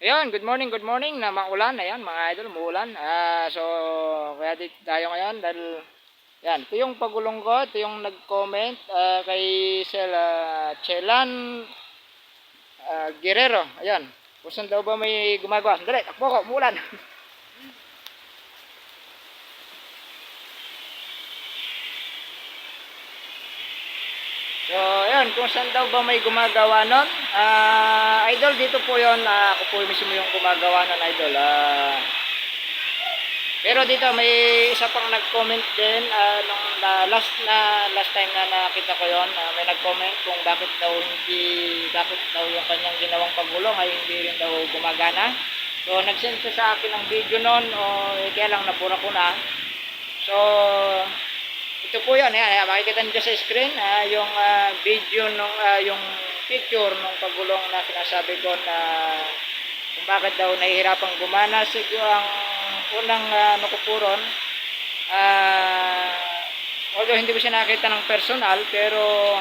Ayun, good morning, good morning na maulan. Ayan, mga idol, umuulan. Ah, so, kaya tayo ngayon dahil yan, ito yung pagulong ko, ito yung nag-comment ah, kay Sel ah, Chelan ah, Guerrero. Ayan, kung saan daw ba may gumagawa. Sandali, takbo ko, umuulan. So, ayun, kung saan daw ba may gumagawa nun. Ah, idol, dito po yon ah, ako po mismo yung gumagawa nun, idol. Ah, pero dito may isa pang nag-comment din ah, nung na- last na last time na nakita ko yon, ah, may nag-comment kung bakit daw hindi bakit daw yung kanyang ginawang pagulong ay hindi rin daw gumagana. So nag-send siya sa akin ng video noon o eh, kaya lang napura ko na. So ito po ayan, ayan, makikita niyo sa screen ah, yung ah, video nung ah, yung picture nung pagulong na sinasabi ko na kung bakit daw nahihirapang gumana siguro ang unang uh, nakupuron ah although hindi ko siya nakita ng personal pero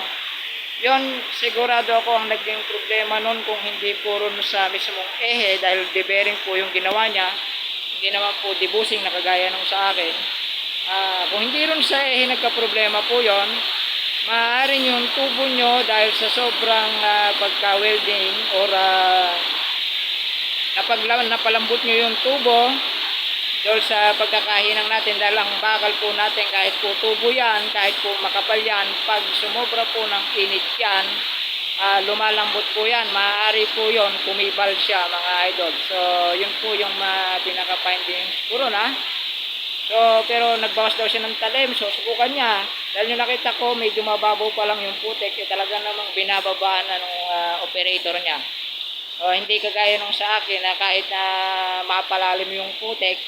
yon sigurado ako ang naging problema nun kung hindi puro sa mismong ehe dahil debearing po yung ginawa niya. Hindi naman po debusing na kagaya nung sa akin. Ah, kung hindi rin sa ehe nagka-problema po yon maaaring yung tubo nyo dahil sa sobrang ah, pagka-welding or ah, napaglawan napalambot nyo yung tubo dahil sa pagkakahinang natin dahil ang bakal po natin kahit po tubo yan kahit po makapal yan pag sumobra po ng init yan ah, lumalambot po yan. Maaari po yon kumibal siya mga idol. So yun po yung uh, pinaka findings puro na. So pero nagbawas daw siya ng talim so subukan niya dahil yung nakita ko medyo mababaw pa lang yung putek eh, talaga namang binababaan na ng ah, operator niya o hindi kagaya nung sa akin na kahit na mapalalim yung putek,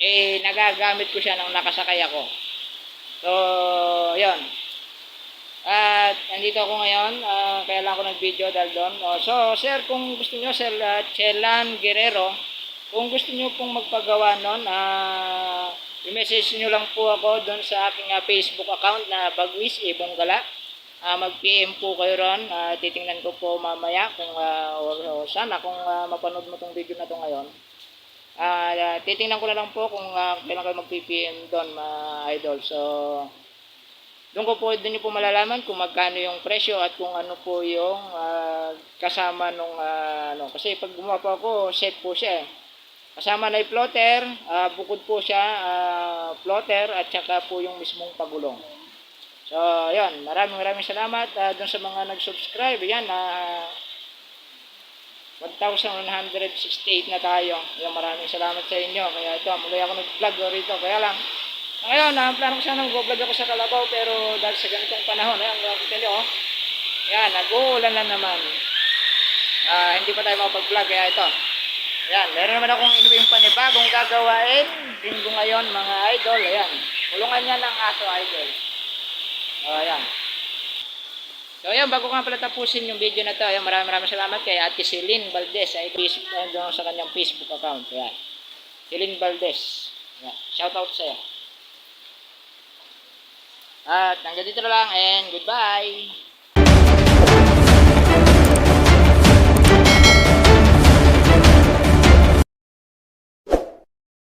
eh nagagamit ko siya nang nakasakay ako. So, yon. At nandito ako ngayon, ah, kaya lang ako nag-video dahil doon. O, so, sir, kung gusto nyo, sir uh, Chelan Guerrero, kung gusto nyo pong magpagawa nun, ah, i-message nyo lang po ako doon sa aking ah, Facebook account na Bagwis Ibong Gala. Ah, mag-PM po kayo ron. Ah, titingnan ko po mamaya kung ah, or, or sana kung ah, mapanood mo tong video na to ngayon. Ah, ah, titingnan ko na lang po kung uh, kailan kayo mag-PM doon, mga idol. So, doon ko po doon niyo po malalaman kung magkano yung presyo at kung ano po yung ah, kasama nung ah, ano kasi pag gumawa po ako set po siya eh. Kasama na yung plotter, ah, bukod po siya ah, plotter at saka po yung mismong pagulong. So, yun. Maraming maraming salamat uh, dun sa mga nag-subscribe. Yan, uh, 1,168 na tayo. Yan, maraming salamat sa inyo. Kaya ito, muli ako nag-vlog rito. Kaya lang, ngayon, na plano ko sana mag-vlog ako sa Kalabaw, pero dahil sa ganitong panahon, ayan, nakikita nyo, oh. Yan, nag-uulan na naman. Ah, hindi pa tayo makapag-vlog, kaya ito. Yan, meron naman akong inuwing panibagong gagawain. Linggo ngayon, mga idol. Ayan, kulungan niya ng aso, idol. Oh, ayan. So, ayan, bago nga pala tapusin yung video na to, ayan, maraming maraming salamat kay Ate Celine Valdez, ay ay, doon sa kanyang Facebook account. Ayan. Celine Valdez. Ayan. Shout out sa'yo. At hanggang dito na lang and goodbye.